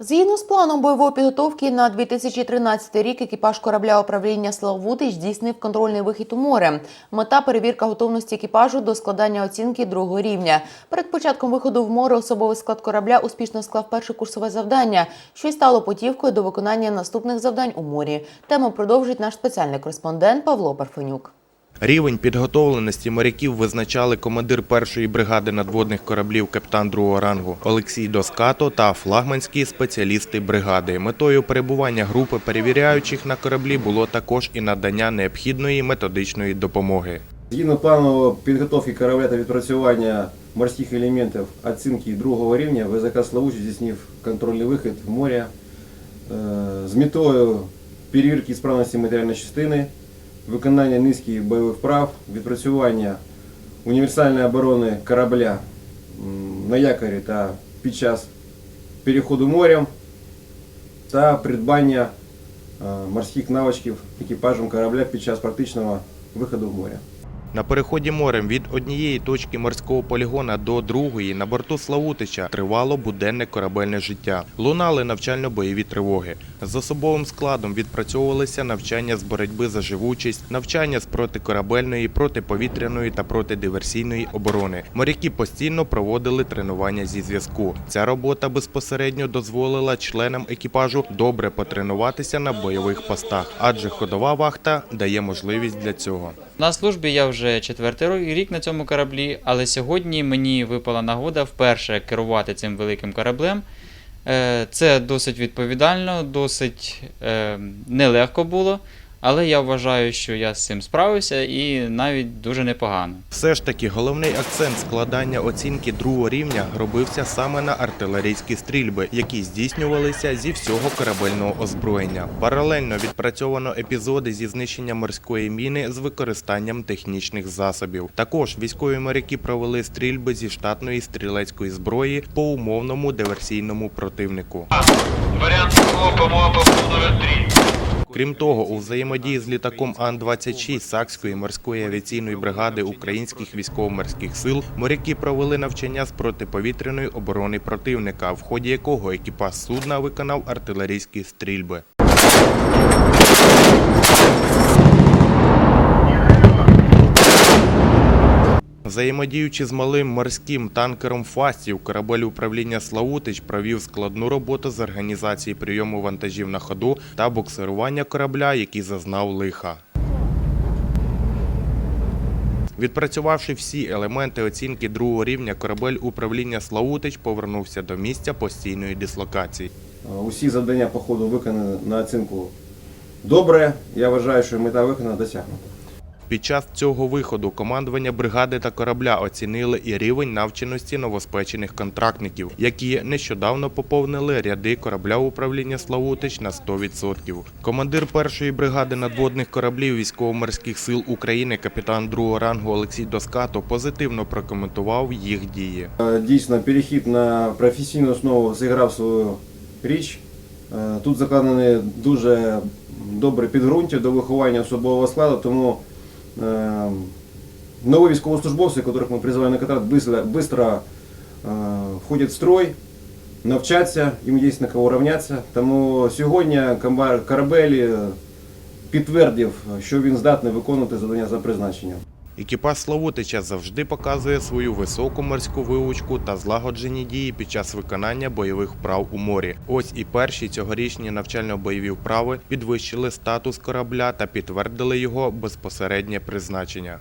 Згідно з планом бойової підготовки на 2013 рік екіпаж корабля управління Славутич здійснив контрольний вихід у море. Мета перевірка готовності екіпажу до складання оцінки другого рівня. Перед початком виходу в море особовий склад корабля успішно склав перше курсове завдання, що й стало потівкою до виконання наступних завдань у морі. Тему продовжить наш спеціальний кореспондент Павло Парфенюк. Рівень підготовленості моряків визначали командир першої бригади надводних кораблів капітан другого рангу Олексій Доскато та флагманські спеціалісти бригади. Метою перебування групи перевіряючих на кораблі було також і надання необхідної методичної допомоги. Згідно плану підготовки корабля та відпрацювання морських елементів оцінки другого рівня, ВЗК Славуч здійснив контрольний вихід в море е, з метою перевірки справності матеріальної частини, виконання низки бойових прав, відпрацювання універсальної оборони корабля на якорі та під час переходу морем та придбання морських навичків екіпажем корабля під час практичного виходу в море. На переході морем від однієї точки морського полігона до другої на борту Славутича тривало буденне корабельне життя. Лунали навчально-бойові тривоги. З особовим складом відпрацьовувалися навчання з боротьби за живучість, навчання з протикорабельної, протиповітряної та протидиверсійної оборони. Моряки постійно проводили тренування зі зв'язку. Ця робота безпосередньо дозволила членам екіпажу добре потренуватися на бойових постах, адже ходова вахта дає можливість для цього. На службі я вже четвертий рік на цьому кораблі, але сьогодні мені випала нагода вперше керувати цим великим кораблем. Е, Це досить відповідально, досить е, нелегко було, але я вважаю, що я з цим справився і навіть дуже непогано. Все ж таки головний акцент складання оцінки другого рівня робився саме на артилерійські стрільби, які здійснювалися зі всього корабельного озброєння. Паралельно відпрацьовано епізоди зі знищення морської міни з використанням технічних засобів. Також військові моряки провели стрільби зі штатної стрілецької зброї по умовному диверсійному противнику. МОПа, номер 3. Крім того, у взаємодії з літаком Ан-26 Сакської морської авіаційної бригади українських військово-морських сил моряки провели навчання з протиповітряної оборони противника, в ході якого екіпаж судна виконав артилерійські стрільби. Взаємодіючи з малим морським танкером Фастів, корабель управління Славутич провів складну роботу з організації прийому вантажів на ходу та буксирування корабля, який зазнав лиха. Відпрацювавши всі елементи оцінки другого рівня, корабель управління Славутич повернувся до місця постійної дислокації. Е, Усі завдання по ходу виконані на оцінку добре. Я вважаю, що мета виконана досягнута. Під час цього виходу командування бригади та корабля оцінили і рівень навченості новоспечених контрактників, які нещодавно поповнили ряди корабля управління Славутич на 100%. Командир першої бригади надводних кораблів військово-морських сил України, капітан другого рангу Олексій Доскато, позитивно прокоментував їх дії. Е, Дійсно, перехід на професійну основу зіграв свою річ. Е, Тут закладені дуже добре підґрунтя до виховання особового складу, тому е, нові військовослужбовці, яких ми призиваємо на контракт, швидко входять в строй, навчаться, їм є на кого рівнятися. Тому сьогодні Карабелі е, підтвердив, що він здатний виконувати завдання за призначенням. Екіпаж Славутича завжди показує свою високу морську вивучку та злагоджені дії під час виконання бойових вправ у морі. Ось і перші цьогорічні навчально-бойові вправи підвищили статус корабля та підтвердили його безпосереднє призначення.